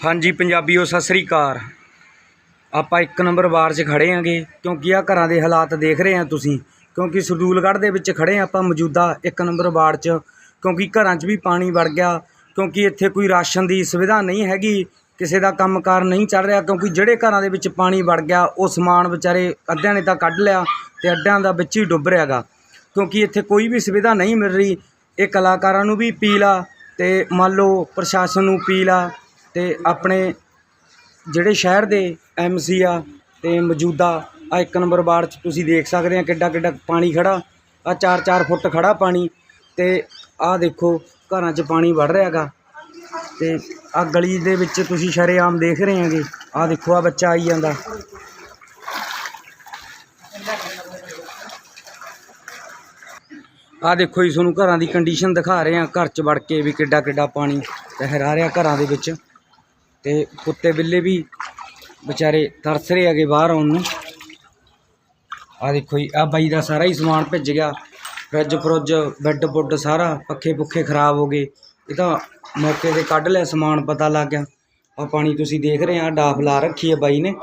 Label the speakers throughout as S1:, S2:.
S1: ਹਾਂਜੀ ਪੰਜਾਬੀਓ ਸਤਿ ਸ੍ਰੀ ਅਕਾਲ। ਆਪਾਂ ਇੱਕ ਨੰਬਰ ਵਾਰ 'ਚ ਖੜੇ ਆਂਗੇ, ਕਿਉਂਕਿ ਆ ਘਰਾਂ ਦੇ ਹਾਲਾਤ ਦੇਖ ਰਹੇ ਆ ਤੁਸੀਂ, ਕਿਉਂਕਿ ਸਰਦੂਲਗੜ੍ਹ ਦੇ ਵਿੱਚ ਖੜੇ ਆ ਆਪਾਂ ਮੌਜੂਦਾ ਇੱਕ ਨੰਬਰ ਵਾਰਡ 'ਚ, ਕਿਉਂਕਿ ਘਰਾਂ 'ਚ ਵੀ ਪਾਣੀ ਵੜ ਗਿਆ, ਕਿਉਂਕਿ ਇੱਥੇ ਕੋਈ ਰਾਸ਼ਨ ਦੀ ਸੁਵਿਧਾ ਨਹੀਂ ਹੈਗੀ, ਕਿਸੇ ਦਾ ਕੰਮਕਾਰ ਨਹੀਂ ਚੱਲ ਰਿਹਾ, ਕਿਉਂਕਿ ਜਿਹੜੇ ਘਰਾਂ ਦੇ ਵਿੱਚ ਪਾਣੀ ਵੜ ਗਿਆ, ਉਹ ਸਮਾਨ ਵਿਚਾਰੇ ਅੱਧਿਆਂ ਨੇ ਤਾਂ ਕੱਢ ਲਿਆ ਤੇ ਅੱਧਿਆਂ ਦਾ ਵਿੱਚ ਹੀ ਡੁੱਬ ਰਿਹਾਗਾ। ਕਿਉਂਕਿ ਇੱਥੇ ਕੋਈ ਵੀ ਸੁਵਿਧਾ ਨਹੀਂ ਮਿਲ ਰਹੀ, ਇਹ ਕਲਾਕਾਰਾਂ ਨੂੰ ਵੀ ਅਪੀਲ ਆ ਤੇ ਮੰਨ ਲਓ ਪ੍ਰਸ਼ਾਸਨ ਨੂੰ ਅਪੀਲ ਆ ਅਤੇ ਆਪਣੇ ਜਿਹੜੇ ਸ਼ਹਿਰ ਦੇ ਐਮਸੀ ਆ ਅਤੇ ਮੌਜੂਦਾ ਆ ਇੱਕ ਨੰਬਰ ਵਾਰਡ 'ਚ ਤੁਸੀਂ ਦੇਖ ਸਕਦੇ ਆ ਕਿੱਡਾ ਕਿੱਡਾ ਪਾਣੀ ਖੜ੍ਹਾ ਆ 4-4 ਫੁੱਟ ਖੜ੍ਹਾ ਪਾਣੀ ਅਤੇ ਆਹ ਦੇਖੋ ਘਰਾਂ 'ਚ ਪਾਣੀ ਵੜ ਰਿਹਾ ਗਾ ਅਤੇ ਆ ਗਲੀ ਦੇ ਵਿੱਚ ਤੁਸੀਂ ਸ਼ਰੇਆਮ ਦੇਖ ਰਹੇ ਹੈਗੇ ਆਹ ਦੇਖੋ ਆ ਬੱਚਾ ਆਈ ਜਾਂਦਾ। ਆਹ ਦੇਖੋ ਜੀ, ਤੁਹਾਨੂੰ ਘਰਾਂ ਦੀ ਕੰਡੀਸ਼ਨ ਦਿਖਾ ਰਹੇ ਆ, ਘਰ 'ਚ ਵੜ ਕੇ ਵੀ ਕਿੱਡਾ ਕਿੱਡਾ ਪਾਣੀ ਲਹਿਰਾ ਰਿਹਾ ਘਰਾਂ ਦੇ ਵਿੱਚ। ਤੇ ਕੁੱਤੇ ਬਿੱਲੇ ਵੀ ਵਿਚਾਰੇ ਤਰਸ ਰਹੇ ਹੈਗੇ ਬਾਹਰ ਆਉਣ ਨੂੰ। ਆ ਦੇਖੋ ਜੀ ਆ ਬਾਈ ਦਾ ਸਾਰਾ ਹੀ ਸਮਾਨ ਭਿੱਜ ਗਿਆ। ਫਰਿੱਜ, ਫਰੁੱਜ, ਬੈੱਡ, ਬੁੱਡ ਸਾਰਾ ਪੱਖੇ ਪੁੱਖੇ ਖਰਾਬ ਹੋ ਗਏ। ਇਹ ਤਾਂ ਮੌਕੇ ਤੇ ਕੱਢ ਲਿਆ, ਸਮਾਨ ਪਤਾ ਲੱਗ ਗਿਆ। ਆ ਪਾਣੀ ਤੁਸੀਂ ਦੇਖ ਰਹੇ ਆ ਡਾਫ ਲਾ ਰੱਖੀ ਹੈ ਬਾਈ ਨੇ।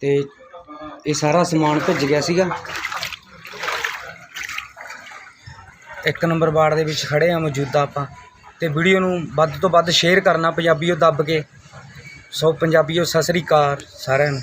S1: ਤੇ ਇਹ ਸਾਰਾ ਸਮਾਨ ਭਿੱਜ ਗਿਆ ਸੀਗਾ। ਇੱਕ ਨੰਬਰ ਵਾਰਡ ਦੇ ਵਿੱਚ ਖੜੇ ਆ ਮੌਜੂਦਾ ਆਪਾਂ। ਤੇ ਵੀਡੀਓ ਨੂੰ ਵੱਧ ਤੋਂ ਵੱਧ ਸ਼ੇਅਰ ਕਰਨਾ, ਪੰਜਾਬੀਓ ਦੱਬ ਕੇ। ਸੋ ਪੰਜਾਬੀਓ ਸਤਿ ਸ੍ਰੀ ਅਕਾਲ ਸਾਰਿਆਂ ਨੂੰ।